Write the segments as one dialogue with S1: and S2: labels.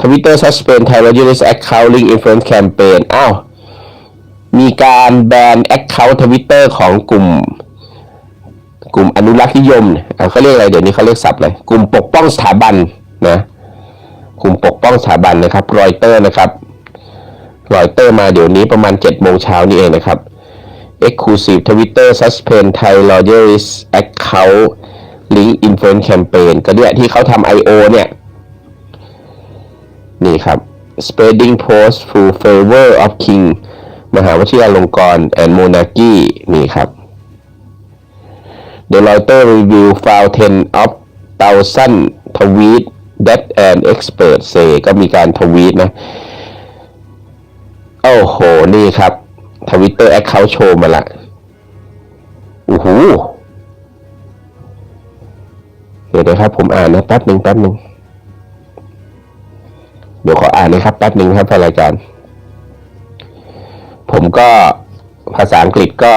S1: Twitter suspend Thai Royalist account link influence campaign อ้าวมีการแบน account Twitter ของกลุ่ม กลุ่มอนุรักษ์นิยมเขาเรียกอะไรเดี๋ยวนี้เขาเรียกศัพท์อะไรกลุ่มปกป้องสถาบันนะกลุ่มปกป้องสถาบันนะครับรอยเตอร์นะครับรอยเตอร์มาเดี๋ยวนี้ประมาณ7โมงเช้านี่เองนะครับ Exclusive Twitter Suspend Thai Loyalist Account Link Influence Campaign ก็เนี่ยที่เขาทำ I.O. เนี่ย นี่ครับ Spreading Post Full Favor of King มหาวชิราลงกรณ์ and Monarchy นี่ครับ The Reuters Review found 10 of thousand tweet that an expert say ก็มีการทวีตนะ โอ้โห นี่ครับทวิตเตอร์แอคเคาท์โชว์มาละโอ้โหเดี๋ยวนะครับ ผมอ่านนะแป๊บหนึ่งแป๊บหนึ่ง อ่านนะครับแป๊บหนึ่งครับแฟนรายการ ผมก็ภาษาอังกฤษก็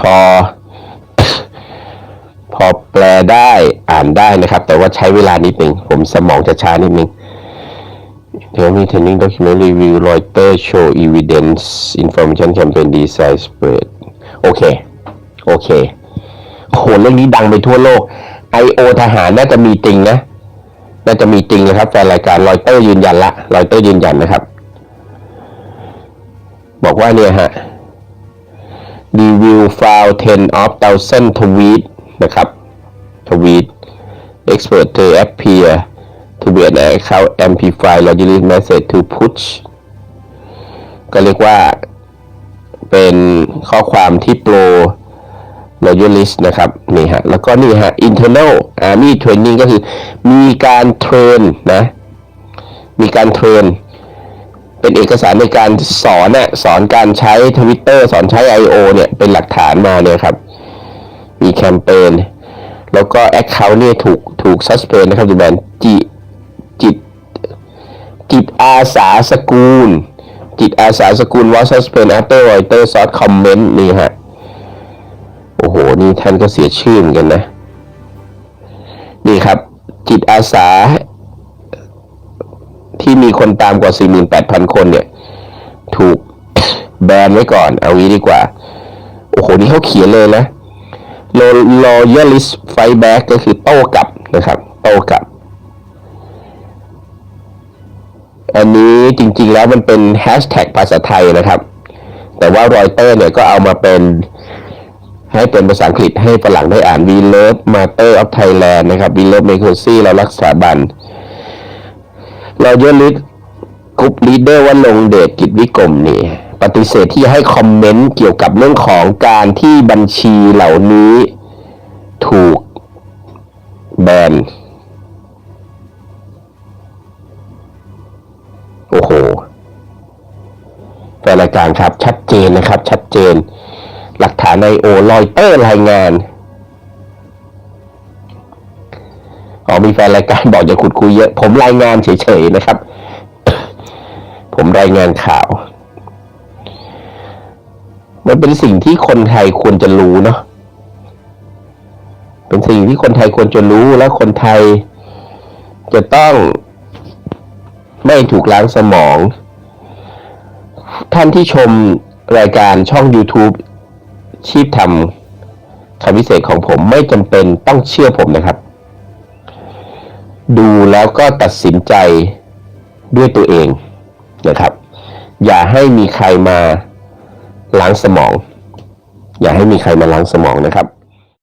S1: พอ พอแปลได้อ่านได้นะครับ แต่ว่าใช้เวลานิดหนึ่งผมสมองจะช้านิดนึงเดี๋ยวมี training document review Reuters show evidence information campaign design spread โอเค โอเคโหเรื่องนี้ดังไปทั่วโลก I.O. ทหารน่าจะมีจริงนะ น่าจะมีจริงนะครับแฟนรายการรอยเตอร์ยืนยันละรอยเตอร์ยืนยันนะครับ บอกว่าเนี่ยฮะ review file 10 of 1000 tweet นะครับ tweet expert to appear to be an account amplify logical message to push ก็เรียกว่าเป็นข้อความที่โปร loyalist นะครับนี่ฮะแล้วก็นี่ฮะ internal army training ก็คือมีการเทรนนะมีการเทรนเป็นเอกสารในการสอนน่ะสอนการใช้ Twitter สอนใช้ I.O. เนี่ยเป็นหลักฐานมาเนี่ยครับ มีแคมเปญแล้วก็ Account เนี่ยถูกถูก suspend นะครับดูแบนจิจิต จิตอาสาสกุลจิตอาสาสกุลว่า suspend after Reuters source comment นี่ฮะ โอ้โห นี่ท่านก็เสียชื่อเหมือนกันนะ นี่ครับ จิตอาสา ที่มีคนตามกว่า 48,000 คนเนี่ย ถูกแบนไว้ก่อน เอางี้ดีกว่า โอ้โห นี่เขาเขียนเลยนะ loyalist fight back ก็คือโต้กลับนะครับ โต้กลับ อันนี้จริงๆแล้วมันเป็นแฮชแท็กภาษาไทยนะครับ แต่ว่า รอยเตอร์เนี่ยก็เอามาเป็น ให้เป็นภาษาอังกฤษให้ฝรั่งได้อ่าน We love Master of Thailand นะครับ We love Democracy เรารักสถาบัน เราเยอะลิสกรุ๊ปลีดเดอร์ว่าลงเดชกิจวิกรมนี่ปฏิเสธที่ให้คอมเมนต์เกี่ยวกับเรื่องของการที่บัญชีเหล่านี้ถูกแบน โอ้โหแฟนรายการครับชัดเจนนะครับ ชัดเจน หลักฐานในโอลอยเตอร์รายงานอ๋อมีแฟนรายการบอกอย่าขุดคุยเยอะ ผมรายงานเฉยๆนะครับ ผมรายงานข่าว มันเป็นสิ่งที่คนไทยควรจะรู้เนาะเป็นสิ่งที่คนไทยควรจะรู้และคนไทยจะต้องไม่ถูกล้างสมอง ท่านที่ชมรายการช่อง YouTube ชีพทำคำพิเศษของผมไม่จำเป็นต้องเชื่อผมนะครับ ดูแล้วก็ตัดสินใจด้วยตัวเองนะครับ อย่าให้มีใครมาล้างสมอง อย่าให้มีใครมาล้างสมองนะครับ